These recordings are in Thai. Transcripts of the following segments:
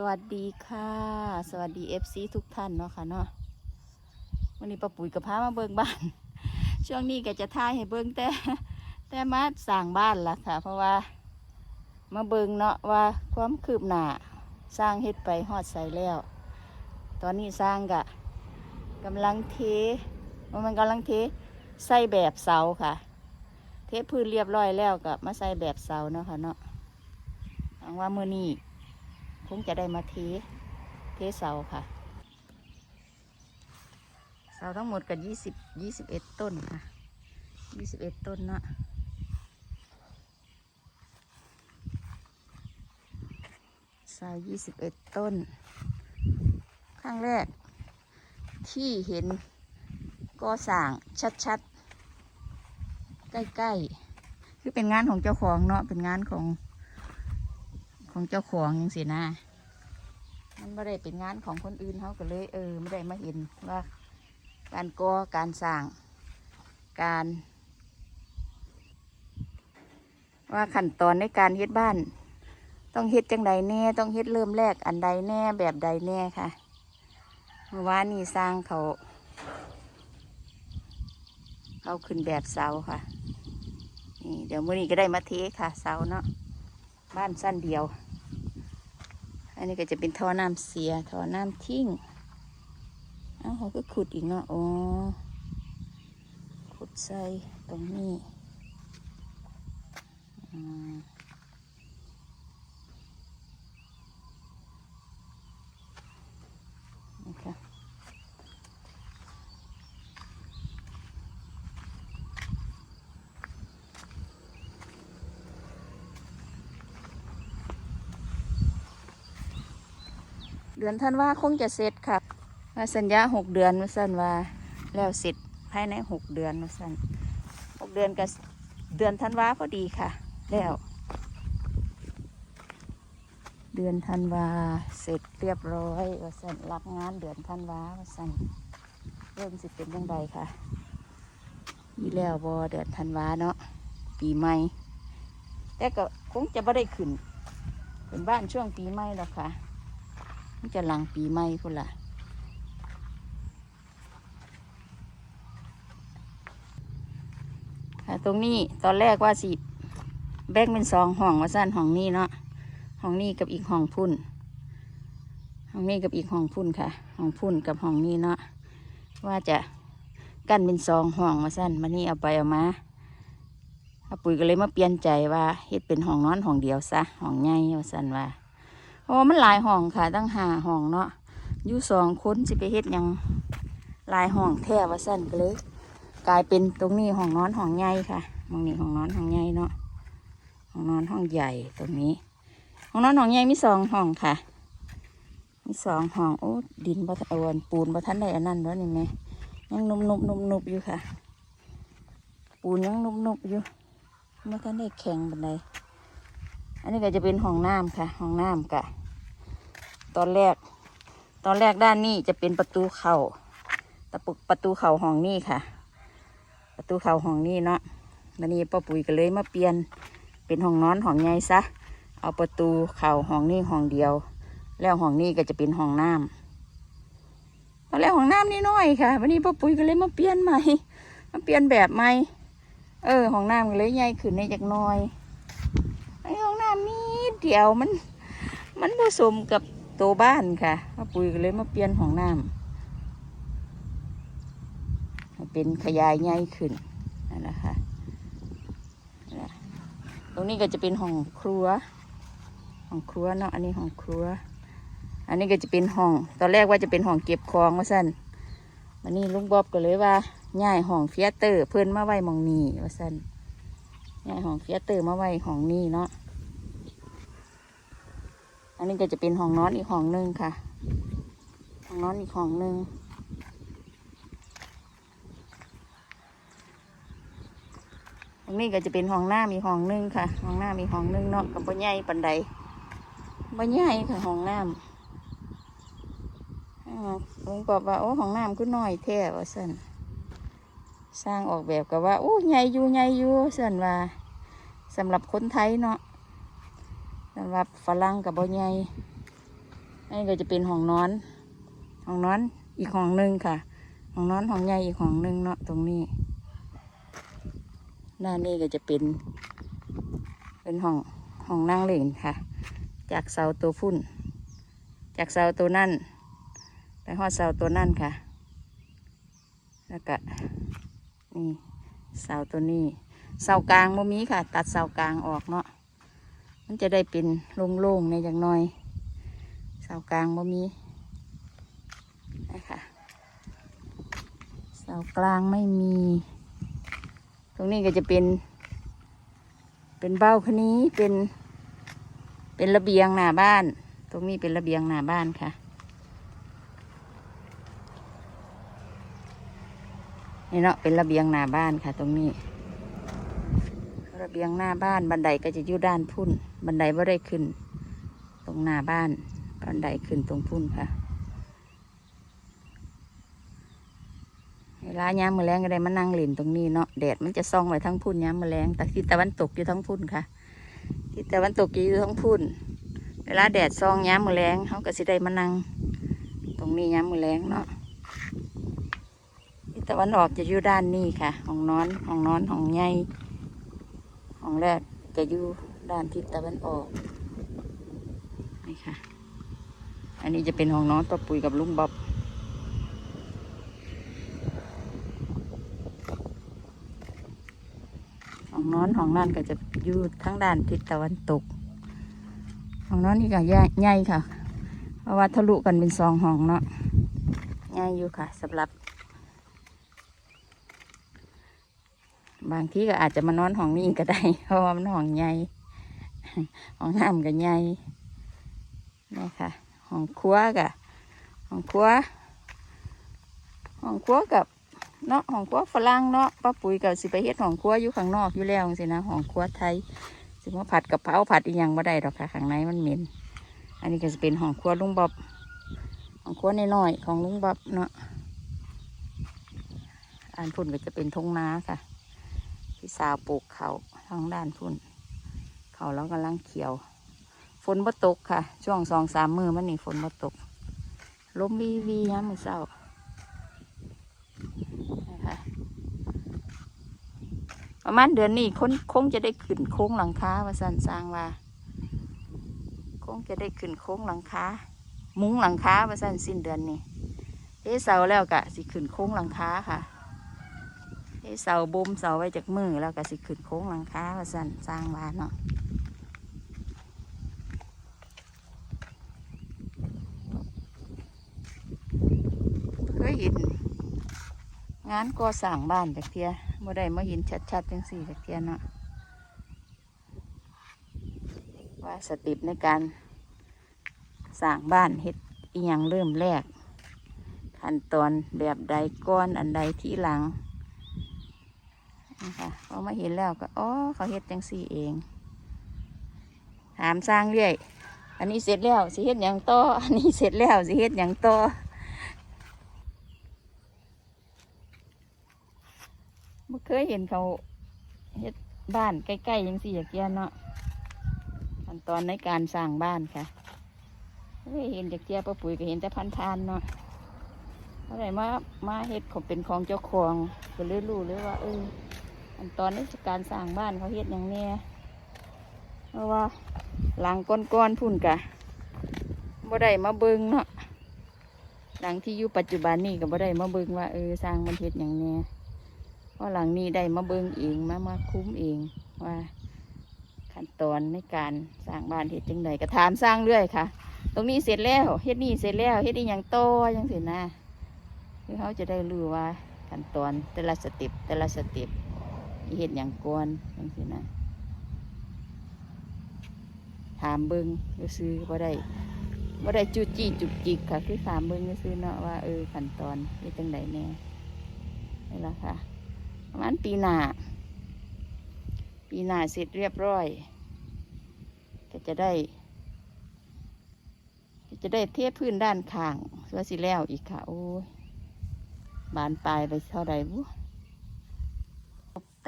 สวัสดีค่ะ สวัสดี FC ทุกท่านเนาะค่ะเนาะวันนี้ป้าปุ๋ยกับพามาเบิ่งบ้าน ช่วงนี้ก็จะท่ายให้เบิ่งแต่แต่มาสร้างบ้านละค่ะ เพราะว่า มาเบิ่งเนาะว่าความคืบหน้าสร้างเฮ็ดไปฮอดใส่แล้ว ตอนนี้สร้างกะกำลังเทมันกำลังเทใส่แบบเสาค่ะ เทพื้นเรียบร้อยแล้วก็มาใส่แบบเสาเนาะค่ะเนาะหวังว่ามือนี้ คงจะได้มาเทเทเสาค่ะ เสาทั้งหมดกับยี่สิบยี่สิบเอ็ดต้นค่ะยี่สิบเอ็ดต้นนะเสายี่สิบเอ็ดต้น ข้างแรก ที่เห็นก็สั่งชัดๆ ใกล้ๆ คือเป็นงานของเจ้าของเนาะเป็นงานของ ของเจ้าของยังสินะมันไม่ได้เป็นงานของคนอื่นเขาก็เลย เออไม่ได้มาเห็นว่า การก่อการสร้าง การ ว่าขั้นตอนในการเฮ็ดบ้าน ต้องเฮ็ดจังใดแน่ต้องเฮ็ดเริ่มแรกอันใดแน่แบบใดแน่ค่ะเมื่อวานนี่สร้างเขาเขาขึ้นแบบเสาค่ะนี่เดี๋ยวมื่อนี้ก็ได้มาเทค่ะเสาเนาะ บ้านสั้นเดียว อันนี้ก็จะเป็นท่อน้ำเสียท่อน้ำทิ้งเอ้าเขาก็ขุดอีกเนาะอ๋อขุดใส่ตรงนี้อืม เดือนท่านว่าคงจะเสร็จค่ะมาสัญญาหกเดือนมาสั่นว่าแล้วเสร็จภายในหกเดือนมาสั่นหกเดือนกับเดือนธันวาพอดีค่ะ แล้ว เดือนธันวาเสร็จเรียบร้อยว่าสั่นรับงานเดือนธันวาว่าสั่นเริ่มสิเป็นยังไงค่ะมีแล้วบอเดือนธันวาเนาะปีใหม่ แต่ก็คงจะไม่ได้ขึ้นเป็นบ้านช่วงปีใหม่หรอกค่ะ มันจะหลังปีใหม่พุ่นละค่ะตรงนี้ตอนแรกว่าสิแบ่งเป็นสองห้องว่าสั้นห้องนี้เนาะห้องนี้กับอีกห้องพุ่นห้องนี้กับอีกห้องพุ่นค่ะห้องพุ่นกับห้องนี้เนาะว่าจะกั้นเป็นสองห้องมาสั้นมานี่เอาไปเอามาอาปุ๋ยก็เลยมาเปลี่ยนใจว่าเฮ็ดเป็นห้องนอนห้องเดียวซะห้องใหญ่ว่าสั้นว่า เพราะมันหลายห้องค่ะ ตั้งหาห้องเนาะอยู่สองคนสิไปเฮ็ดหยังหลายห้องแท้ว่าสั้นก็เลย กลายเป็นตรงนี้ห้องนอนห้องใหญ่ค่ะห้องนี้ห้องนอนห้องใหญ่เนาะห้องนอนห้องใหญ่ตรงนี้ ห้องนอนห้องใหญ่มีสองห้องค่ะ มีสองห้องโอ้ดินบ่ทันเอวนปูนบ่ทันได้อันนั้นแล้วนี่แม่ยังนุบนุบนุบนุบอยู่ค่ะ ปูนยังนุบนุบอยู่บ่ทันได้แข็งบันได อันนี้ก็จะเป็นห้องน้ำค่ะ ห้องน้ำกะตอนแรก ตอนแรกด้านนี้จะเป็นประตูเข่าตะปุกประตูเข่าห้องนี้ค่ะ ประตูเข่าห้องนี้เนาะวันนี้ป้าปุ๋ยก็เลยมาเปลี่ยนเป็นห้องนอนห้องใหญ่ซะ เอาประตูเข่าห้องนี้ห้องเดียว แล้วห้องนี้ก็จะเป็นห้องน้ำตอนแรกห้องน้ำนี่น้อยค่ะ วันนี้ป้าปุ๋ยก็เลยมาเปลี่ยนใหม่มาเปลี่ยนแบบใหม่เออห้องน้ำก็เลยใหญ่ขึ้นในจากน้อย น้ำนี่เดียวมัน มันผสมกับตัวบ้านค่ะป้าปุ๋ยก็เลยมาเปลี่ยนห้องน้ำเป็นขยายใหญ่ขึ้นนั่นแหละค่ะตรงนี้ก็จะเป็นห้องครัวห้องครัวเนาะอันนี้ห้องครัว อันนี้ก็จะเป็นห้อง ตอนแรกว่าจะเป็นห้องเก็บของว่าสั้นวันนี้ลุงบอบก็เลยว่าย้ายห้องเฟียเตอร์เพื่อนมาไว้มองนี้ว่าสั้นย้ายห้องเฟียเตอร์มาไว้ห้องนี้เนาะ อันนี้ก็จะเป็นห้องนอนอีกห้องหนึ่งค่ะ ห้องนอนอีกห้องหนึ่งตรงนี้ก็จะเป็นห้องหน้ามีห้องหนึงค่ะ ห้องหน้ามีห้องหนึงเนาะกับบ่ใหญ่ปันใดบ่ใหญ่ค่ะห้องน้ำอ่าลุงบอกว่าโอ้ห้องน้ำคือน้อยแท้ว่าสั่นสร้างออกแบบกับว่าโอ้ใหญ่อยู่ใหญ่อยู่สั่นว่าสำหรับคนไทยเนาะ สำหรับฝรั่งกับบ่ใหญ่นี่ก็จะเป็นห้องนอน ห้องนอนอีกห้องหนึ่งค่ะ ห้องนอนห้องใหญ่อีกห้องหนึ่งเนาะตรงนี้หน้านี่ก็จะเป็น เป็นห้องห้องนั่งเล่นค่ะ จากเสาตัวพุ่น จากเสาตัวนั่นไปหอดเสาตัวนั่นค่ะ แล้วก็นี่เสาตัวนี้เสากลางบ่มีค่ะ ตัดเสากลางออกเนาะ มันจะได้เป็นโล่งๆในอย่างน้อยเสากลางบ่มีนะคะเสากลางไม่มี ตรงนี้ก็จะเป็น เป็นเบ้าคันนี้เป็น เป็นระเบียงหน้าบ้าน ตรงนี้เป็นระเบียงหน้าบ้านค่ะนี่เนาะเป็นระเบียงหน้าบ้านค่ะ ตรงนี้ ระเบียงหน้าบ้านบันไดก็จะอยู่ด้านพุ่น บันไดไม่ได้ขึ้น ตรงหน้าบ้าน บันไดขึ้นตรงพุ่นค่ะ เวลาย้ำมือแรงก็ได้มานั่งเล่นตรงนี้เนาะแดดมันจะส่องไปทั้งพุ่นย้ำมือแรงแต่ทิศตะวันตกอยู่ทั้งพุ่นค่ะทิศตะวันตกอยู่ทั้งพุ่น เวลาแดดส่องย้ำมือแรงเขาก็สิได้มานั่งตรงนี้ย้ำมือแรงเนาะทิศตะวันออกจะอยู่ด้านนี้ค่ะ ห้องนอน ห้องนอน ห้องใหญ่ ห้องแรกจะอยู่ด้านทิศตะวันออกนี่ค่ะ อันนี้จะเป็นห้องน้อนป้าปุ๋ยกับลุงบ๊อบห้องนอนห้องนั่นก็จะอยู่ทั้งด้านทิศตะวันตกห้องนอนนี่ก็ใหญ่ใหญ่ค่ะ เพราะว่าทะลุกันเป็นสองห้องเนาะใหญ่อยู่ค่ะสำหรับ บางที่ก็อาจจะมานอนห้องนี้ก็ได้เพราะว่ามันห้องใหญ่ห้องน้ำก็ใหญ่นี่ค่ะห้องครัวกะห้องครัวห้องครัวกับเนาะห้องครัวฝรั่งเนาะป้าปุ๋ยกับสิไปเฮ็ดห้องครัวอยู่ข้างนอกอยู่แล้วสินะห้องครัวไทยสิมาผัดกับเผาผัดอีหยังบ่ได้ดอกค่ะข้างในมันเหม็นอันนี้ก็จะเป็นห้องครัวลุงบ๊อบห้องครัวน้อยๆของลุงบ๊อบเนาะอันพุ่นก็จะเป็นทงนาค่ะ พี่สาวปลูกเขาทางด้านพุ่น เขาแล้วกำลังเขียว ฝนบ่ตกค่ะ ช่วงสองสามมือมันนี่ฝนบ่ตกลมวีวียามมือเศร้านะคะประมาณเดือนนี้คงคงจะได้ขึ้นโค้งหลังคาว่าสันสร้างว่าคงจะได้ขึ้นโค้งหลังคามุ้งหลังคาว่าสันสิ้นเดือนนี้เฮ้เสาแล้วกะสิขึ้นโค้งหลังคาค่ะ เสาบ่มเสาไว้จากมือแล้วกะสิขึ้นโค้งหลังคาว่าสั่นสร้างว่านเนาะเคยเห็นงานก่อสร้างบ้านจากเทียบ่ได้มาเห็นชัดๆจังสี่จากเทียเนาะว่าสติปในการสร้างบ้านเฮ็ดอีหยังเริ่มแรกขั้นตอนแบบใดก้อนอันใดที่หลัง นะคะพอมาเห็นแล้วก็อ๋อเขาเฮ็ดจังสี่เอง ถามสร้างเรื่อย อันนี้เสร็จแล้วสิเฮ็ดหยังต่ออันนี้เสร็จแล้วสิเฮ็ดหยังต่อบ่เคยเห็นเขาเฮ็ดบ้านใกล้ๆยังสี่อย่างเงี้ยเนาะขั้นตอนในการสร้างบ้านค่ะเคยเห็นจากเจียป้าปุ๋ยก็เห็นแต่พันๆเนาะอะไรมา มาเฮ็ดเขาเป็นของเจ้าของก็เลยรู้เลยว่าเออ ขั้นตอนในการสร้างบ้านเขาเฮ็ดอย่างเนี้ยเพราะว่าหลังก้อนๆพุ่นกะบ่ได้มาเบิงเนาะหลังที่อยู่ปัจจุบันนี่ก็บ่ได้มาเบิงว่าเออสร้างมันเฮ็ดอย่างเนี้ยเพราะหลังนี้ได้มาเบิงเองมามาคุ้มเองว่า ขั้นตอนในการสร้างบ้านเฮ็ดจังไดก็ถามสร้างเรื่อยค่ะ ตรงนี้เสร็จแล้วเฮ็ดนี่เสร็จแล้วเฮ็ดนี่ยังโตอยังสินะคือเขาจะได้รู้ว่าขั้นตอนแต่ละสเต็ปแต่ละสเต็ป เฮ็ดอย่างก่อนยังสินะถามเบิ่งซื้อๆบ่ได้บ่ได้จุจีจุกจิกค่ะ คือถามเบิ่งซื้อเนาะว่าเออขั้นตอนเฮ็ดจังไดแน่นี่ละค่ะประมาณปีหน้าปีหน้าเสร็จเรียบร้อย ก็จะได้ จะได้เทพื้นด้านข้างเพื่อสิแล้วอีกค่ะ โอ้ยบานปลายไปเท่าใดบุตก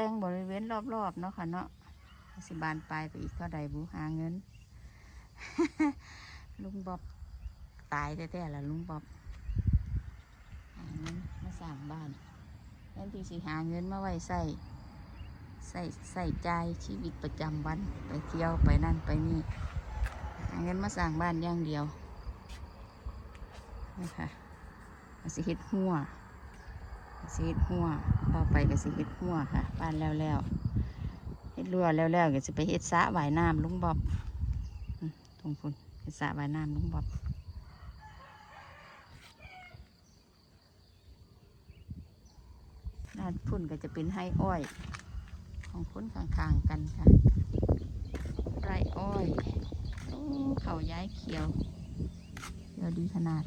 แต่งบริเวณรอบๆเนาะค่ะเนาะสิบานปลายไปอีกเท่าใดบุหาเงิน ลุงบอบตายแท้ๆล้วลุงบ๊อบหาเงินมาสร้างบ้านแทนที่สิหาเงินมาไว้ใส่ใส่ใส่ใจชีวิตประจำวัน ไปเที่ยวไปนั่นไปนี่หาเงินมาสร้างบ้านอย่างเดียวนะคะก็สิเฮ็ดหัวก็สิเฮ็ดหัว ต่อไปก็สิเฮ็ดหัวค่ะบ้านแล้วแล้วเฮ็ดรั้วแล้วแล้วก็สิไปเฮ็ดสระว่ายน้ำลุงบ๊อบตรงพุ่นเป็นสระว่ายน้ำลุงบ๊อบด้านพุ่นก็จะเป็นไห้อ้อย ของพุ่นข้างๆกันค่ะไรอ้อยโอ้เขาย้ายเขียวเขียวดีขนาด